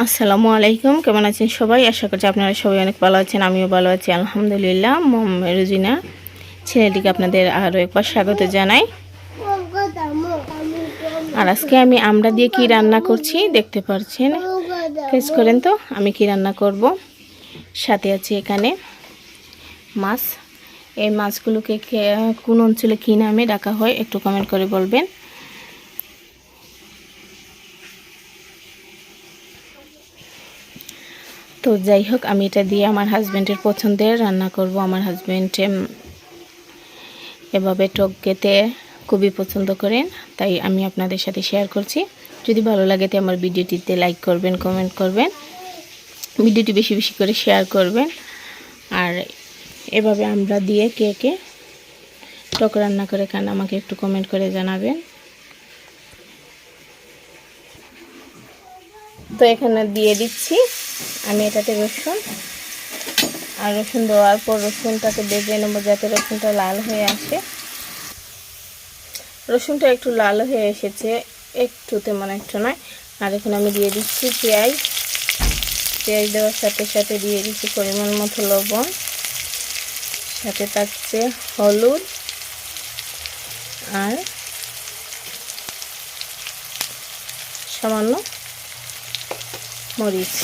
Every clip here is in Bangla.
আসসালামু আলাইকুম, কেমন আছেন সবাই? আশা করছি আপনারা সবাই অনেক ভালো আছেন, আমিও ভালো আছি, আলহামদুলিল্লাহ। মোম রুজিনা ছেলেটিকে আপনাদের আরও একবার স্বাগত জানাই। আর আজকে আমি আমরা দিয়ে কি রান্না করছি, দেখতে পাচ্ছেন ফেস করেন তো, আমি কি রান্না করব? সাথে আছে এখানে মাছ। এই মাছগুলোকে কোন অঞ্চলে কী নামে ডাকা হয়, একটু কমেন্ট করে বলবেন। তো যাই হোক, আমি এটা দিয়ে আমার হাজব্যান্ডের পছন্দের রান্না করব। আমার হাজব্যান্ড এভাবে টক খেতে খুবই পছন্দ করেন, তাই আমি আপনাদের সাথে শেয়ার করছি। যদি ভালো লাগে তো আমার ভিডিওটিতে লাইক করবেন কমেন্ট করবেন, ভিডিওটি বেশি বেশি করে শেয়ার করবেন। আর এভাবে আমরা দিয়ে কে কে টক রান্না করে খান, আমাকে একটু কমেন্ট করে জানাবেন। তো এখানে দিয়ে দিচ্ছি। আমি এটাতে রসুন আর রসুন দেওয়ার পর রসুনটাকে বেজে নেব যাতে রসুনটা লাল হয়ে আসে। রসুনটা একটু লাল হয়ে এসেছে একটু তেমন একটু নয়। আর এখন আমি দিয়ে দিচ্ছি পেঁয়াজ। পেঁয়াজ দেওয়ার সাথে সাথে দিয়ে দিচ্ছি পরিমাণ মতো লবণ। সাথে থাকছে হলুদ আর সামান্য মরিচ।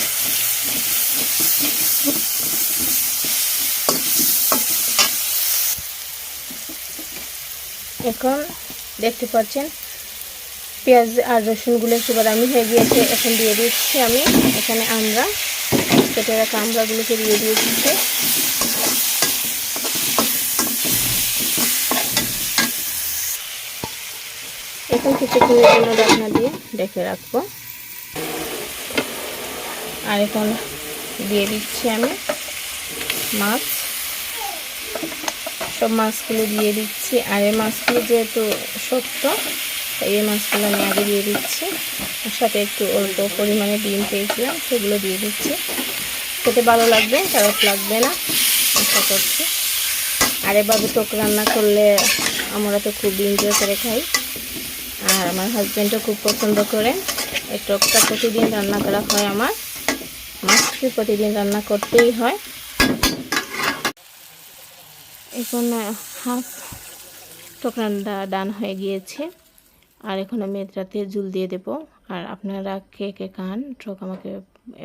এখন দেখতে পাচ্ছেন, পেঁয়াজ আর রসুনগুলো একটু বাদামি হয়ে গিয়েছে, এখন দিয়ে দিচ্ছি আমি। এখানে আমরা কেটে রাখা আমড়াগুলোকে দিয়ে দিয়ে দিচ্ছি। এখন কিছুক্ষণের জন্য ঢাকনা দিয়ে ডেকে রাখব। আর এখন দিয়ে দিচ্ছি আমি মাছ। সব মাছগুলো দিয়ে দিচ্ছি। আর এই মাছগুলো যেহেতু শক্ত তাই এই মাছগুলো আমি আগে দিয়ে দিচ্ছি। সাথে একটু অল্প পরিমাণে ডিম পেয়েছিলাম, সেগুলো দিয়ে দিচ্ছি। খেতে ভালো লাগবে, খারাপ লাগবে না, আশা করছি। আর এভাবে টক রান্না করলে আমরা তো খুব এনজয় করে খাই। আর আমার হাজব্যান্ডও খুব পছন্দ করে। এই টকটা প্রতিদিন রান্না করা হয় আমার। মাছকে প্রতিদিন রান্না করতেই হয়। এখন, হাফ টকরানটা ডান হয়ে গিয়েছে। আর এখন আমি এটাতে জুল দিয়ে দেব। আর আপনারা কে কে খান টক আমাকে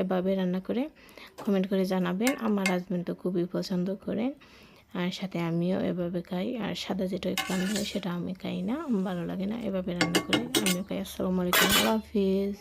এভাবে রান্না করে কমেন্ট করে জানাবেন। আমার হাজব্যান্ড তো খুবই পছন্দ করেন আর সাথে আমিও এভাবে খাই। আর সাদা যেটা একটু হয় সেটা আমি খাই না, ভালো লাগে না এভাবে রান্না করে। আমিও খাই। আসসালামু আলাইকুম, আল্লাহ হাফিজ।